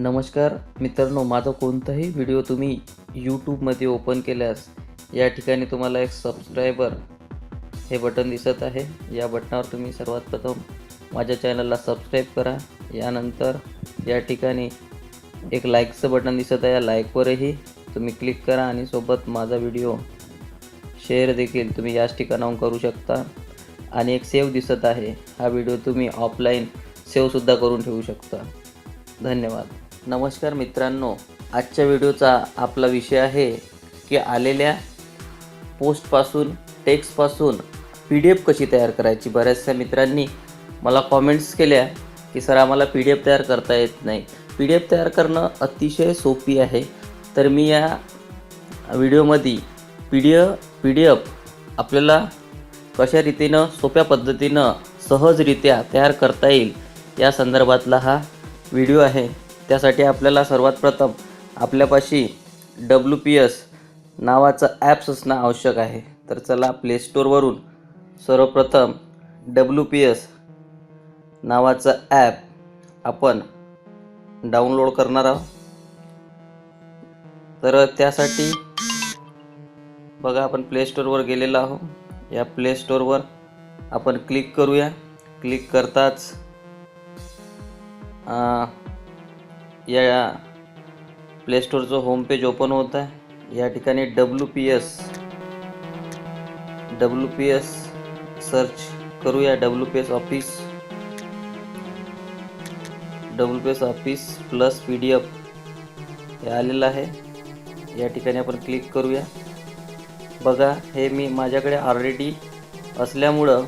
नमस्कार मित्रांनो माझा कोणताही व्हिडिओ तुम्ही यूट्यूबमध्ये ओपन केल्यास या ठिकाणी तुम्हाला एक सबस्क्रायबर हे बटन दिसत आहे. या बटनावर तुम्ही सर्वात प्रथम माझ्या चॅनलला सबस्क्राईब करा. यानंतर या ठिकाणी एक लाईकचं बटन दिसत आहे. या लाईकवरही तुम्ही क्लिक करा आणि सोबत माझा व्हिडिओ शेअर देखील तुम्ही याच ठिकाणाहून करू शकता. आणि एक सेव्ह दिसत आहे. हा व्हिडिओ तुम्ही ऑफलाईन सेवसुद्धा करून ठेवू शकता. धन्यवाद. नमस्कार मित्रांनो आजच्या व्हिडिओचा आपला विषय आहे की आलेल्या पोस्टपासून टेक्स्टपासून पी डी एफ कशी तयार करायची? बऱ्याचशा मित्रांनी मला कॉमेंट्स केल्या की सर आम्हाला पी डी एफ तयार करता येत नाही. पी डी एफ तयार करणं अतिशय सोपी आहे. तर मी या व्हिडिओमध्ये P D F P D F आपल्याला कशा रीतीनं सोप्या पद्धतीनं सहजरित्या तयार करता येईल या संदर्भातला हा व्हिडिओ आहे. त्यासाठी आपल्याला सर्वात प्रथम आपल्यापाशी डब्ल्यू पी एस नावाचं ॲप्स असणं आवश्यक आहे. तर चला प्ले स्टोअरवरून सर्वप्रथम डब्ल्यू पी एस नावाचं ॲप आपण डाउनलोड करणार आहोत. तर त्यासाठी बघा आपण प्ले स्टोअरवर गेलेलो आहोत. या प्ले स्टोअरवर आपण क्लिक करूया. क्लिक करताच या प्लेस्टोरचं होम पेज ओपन होत आहे. या ठिकाणी W P S W P S search करूया. W P S office W P S office plus P D F हे आलेलं आहे. या ठिकाणी आपण क्लिक करूया. बघा हे मी माझ्याकडे ऑलरेडी असल्यामुळं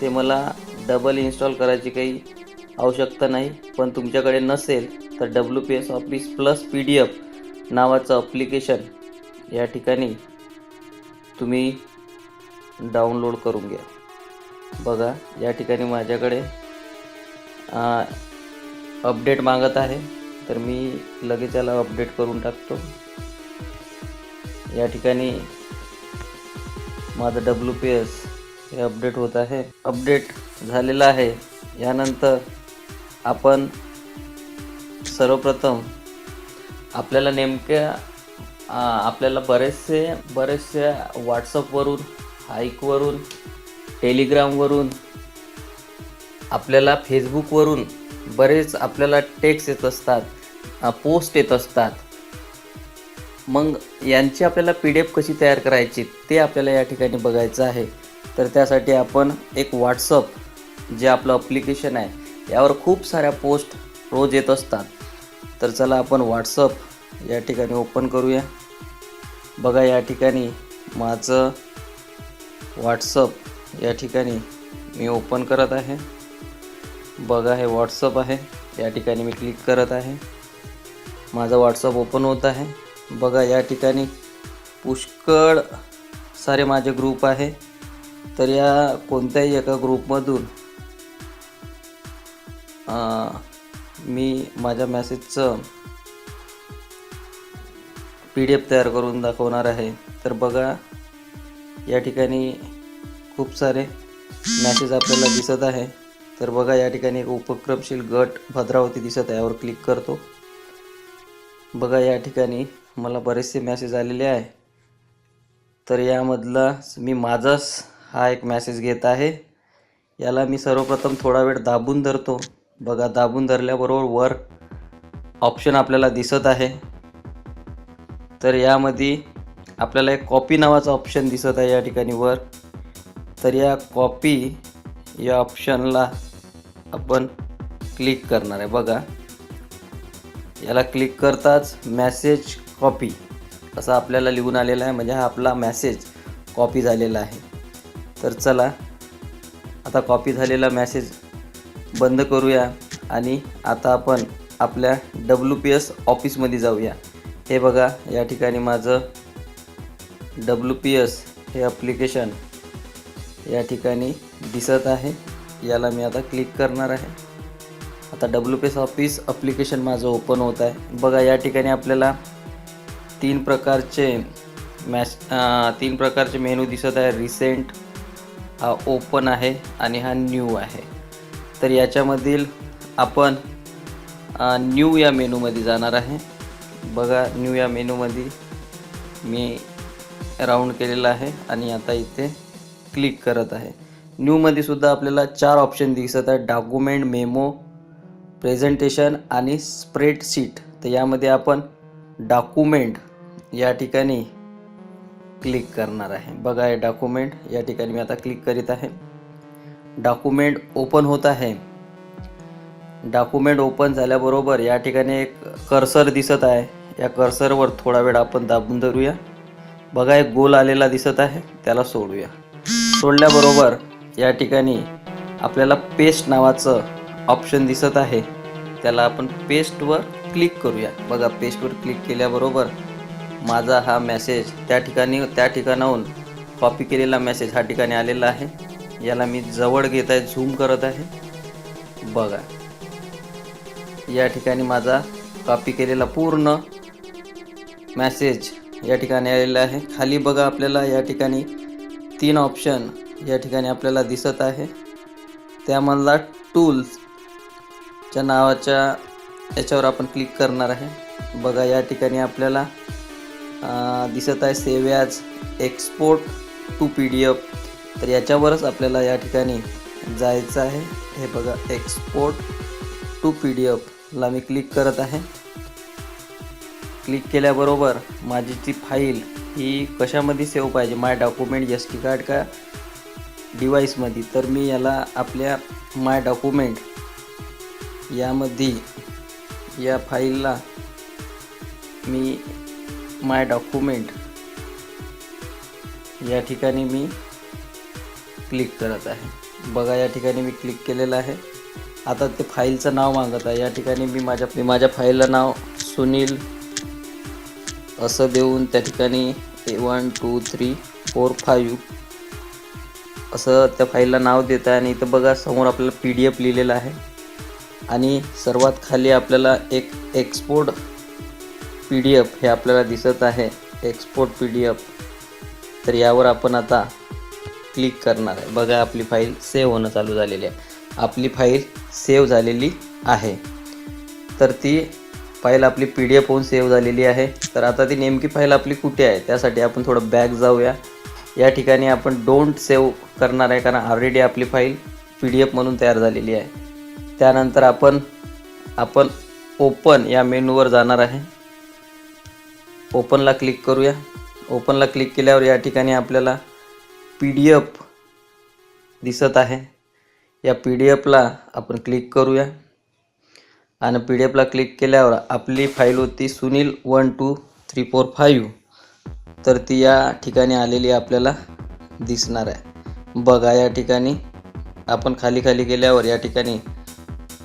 ते मला डबल इन्स्टॉल करायची काही आवश्यकता नाही पण तुमच्याकडे नसेल तर W P S office plus P D F नावाचं अप्लिकेशन या ठिकाणी तुम्ही डाउनलोड करून घ्या. बघा या ठिकाणी माझ्याकडे अपडेट मागत आहे. तर मी लगेच याला अपडेट करून टाकतो. या ठिकाणी माझं डब्ल्यू पी एस हे अपडेट होत आहे. अपडेट झालेलं आहे. यानंतर आपण सर्वप्रथम आपल्याला नेमक्या आपल्याला बरेचसे बरेचसे व्हॉट्सअपवरून हाईकवरून टेलिग्रामवरून आपल्याला फेसबुकवरून बरेच आपल्याला टेक्स्ट येत असतात पोस्ट येत असतात. मग यांची आपल्याला पी डी एफ कशी तयार करायची ते आपल्याला या ठिकाणी बघायचं आहे. तर त्यासाठी आपण एक व्हॉट्सअप जे आपलं अप्लिकेशन आहे यावर खूप साऱ्या पोस्ट रोज येत असतात. तर चला आपण व्हॉट्सअप या ठिकाणी ओपन करूया. बघा या ठिकाणी माझं व्हॉट्सअप या ठिकाणी मी ओपन करत आहे. बघा हे व्हॉट्सअप आहे. या ठिकाणी मी क्लिक करत आहे. माझं व्हॉट्सअप ओपन होत आहे. बघा या ठिकाणी पुष्कळ सारे माझे ग्रुप आहे. तर या कोणत्याही एका ग्रुपमधून मी माझ्या मॅसेजचं पी डी एफ तयार करून दाखवणार आहे. तर बघा या ठिकाणी खूप सारे मॅसेज आपल्याला दिसत आहे. तर बघा या ठिकाणी एक उपक्रमशील गट भद्रावती दिसत आहे. यावर क्लिक करतो. बघा या ठिकाणी मला बरेचसे मॅसेज आलेले आहे. तर यामधला मी माझाच हा एक मॅसेज घेत आहे. याला मी सर्वप्रथम थोडा वेळ दाबून धरतो. बघा दाबून धरल्याबरोबर वर ऑप्शन आपल्याला दिसत आहे. तर यामध्ये आपल्याला एक कॉपी नावाचा ऑप्शन दिसत आहे या ठिकाणी वर. तर या कॉपी या ऑप्शनला आपण क्लिक करणार आहे. बघा याला क्लिक करताच मॅसेज कॉपी असा आपल्याला लिहून आलेला आहे. म्हणजे हा आपला मॅसेज कॉपी झालेला आहे. तर चला आता कॉपी झालेला मॅसेज बंद करूया आणि आता आपण आपल्या डब्ल्यू पी एस ऑफिसमध्ये जाऊया. हे बघा या ठिकाणी माझं डब्ल्यू पी एस हे ॲप्लिकेशन या ठिकाणी दिसत आहे. याला मी आता क्लिक करणार आहे. आता W P S office application माझं ओपन होत आहे. बघा या ठिकाणी आपल्याला तीन प्रकारचे मॅस तीन प्रकारचे मेनू दिसत आहे. रिसेंट हा ओपन आहे आणि हा न्यू आहे. तर याच्यामधील आपण न्यू या मेनूमध्ये जाणार आहे. बघा न्यू या मेनूमध्ये मी राऊंड केलेला आहे आणि आता इथे क्लिक करत आहे. न्यूमध्ये सुद्धा आपल्याला चार ऑप्शन दिसत आहे डॉक्युमेंट मेमो प्रेझेंटेशन आणि स्प्रेडशीट तर यामध्ये आपण डॉक्युमेंट या ठिकाणी क्लिक करणार आहे. बघा हे डॉक्युमेंट या ठिकाणी मी आता क्लिक करीत आहे. डॉक्युमेंट ओपन होत आहे. डॉक्युमेंट ओपन झाल्याबरोबर या ठिकाणी एक कर्सर दिसत आहे. या कर्सरवर थोडा वेळ आपण दाबून धरूया. बघा एक गोल आलेला दिसत आहे. त्याला सोडूया. सोडल्याबरोबर या ठिकाणी आपल्याला पेस्ट नावाचं ऑप्शन दिसत आहे. त्याला आपण पेस्टवर क्लिक करूया. बघा पेस्टवर क्लिक केल्याबरोबर माझा हा मेसेज त्या ठिकाणी त्या ठिकाणाहून कॉपी केलेला मेसेज हा ठिकाणी आलेला आहे. याला मी जवळ घेत आहे झूम करत आहे. बघा. या ठिकाणी माझा कॉपी केलेला पूर्ण मॅसेज या ठिकाणी आलेला आहे. खाली बघा आपल्याला या ठिकाणी तीन ऑप्शन या ठिकाणी आपल्याला दिसत आहे. त्यामधला टूल्स च्या नावाच्या याच्यावर आपण क्लिक करणार आहे. बघा या ठिकाणी आपल्याला दिसत आहे save as export to P D F तर याच्यावरच आपल्याला या ठिकाणी जायचं आहे. हे बघा एक्सपोर्ट टू पी डी एफला मी क्लिक करत आहे. क्लिक केल्याबरोबर माझी ती फाईल ही कशामध्ये सेव्ह पाहिजे? My document S D card का डिवाईसमध्ये तर मी याला आपल्या माय डॉक्युमेंट यामध्ये या फाईलला मी माय डॉक्युमेंट या ठिकाणी मी क्लिक करत आहे. बघा या ठिकाणी मी क्लिक केलेलं आहे. आता ते फाईलचं नाव मागत आहे. या ठिकाणी मी माझ्या मी माझ्या फाईलला नाव सुनील असं देऊन त्या ठिकाणी one two three four five असं त्या फाईलला नाव देत आहे. आणि इथं बघा समोर आपल्याला पी डी एफ लिहिलेलं आहे. आणि सर्वात खाली आपल्याला एक एक्सपोर्ट पी डी एफ हे आपल्याला दिसत आहे. एक्सपोर्ट पी डी एफ तर यावर आपण आता क्लिक करणार आहे. बघा आपली फाईल सेव्ह होणं चालू झालेली आहे. आपली फाईल सेव्ह झालेली आहे. तर ती फाईल आपली पी डी एफ होऊन सेव्ह झालेली आहे. तर आता ती नेमकी फाईल आपली कुठे आहे? त्यासाठी आपण थोडं बॅक जाऊया. या ठिकाणी आपण डोंट सेव्ह करणार आहे कारण ऑलरेडी आपली फाईल पी डी एफ म्हणून तयार झालेली आहे. त्यानंतर आपण आपण ओपन या मेनूवर जाणार आहे. ओपनला क्लिक करूया. ओपनला क्लिक केल्यावर या ठिकाणी आपल्याला पी डी एफ दिसत आहे. या पी डी एफला आपण क्लिक करूया. आणि पी डी एफला क्लिक केल्यावर आपली फाईल होती Sunil one two three four five. तर ती या ठिकाणी आलेली आपल्याला दिसणार आहे. बघा या ठिकाणी आपण खाली खाली गेल्यावर या ठिकाणी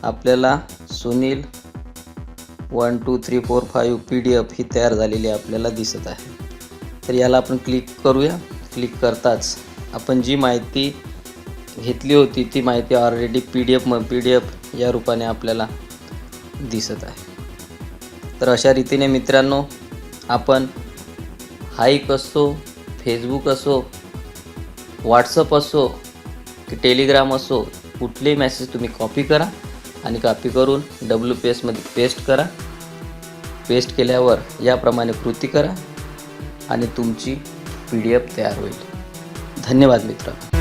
आपल्याला Sunil one two three four five P D F ही तयार झालेली आपल्याला दिसत आहे. तर याला आपण क्लिक करूया. क्लिक करताच आपण जी माहिती घेतली होती ती माहिती ऑलरेडी पी डी एफ म पी डी एफ या रूपाने आपल्याला दिसत आहे. तर अशा रीतीने मित्रांनो आपण हाईक असो फेसबुक असो व्हॉट्सअप असो की टेलिग्राम असो कुठलेही मेसेज तुम्ही कॉपी करा आणि कॉपी करून डब्ल्यू पी एसमध्ये पेस्ट करा. पेस्ट केल्यावर याप्रमाणे कृती करा आणि तुमची पी डी एफ तयार होईल. धन्यवाद मित्र.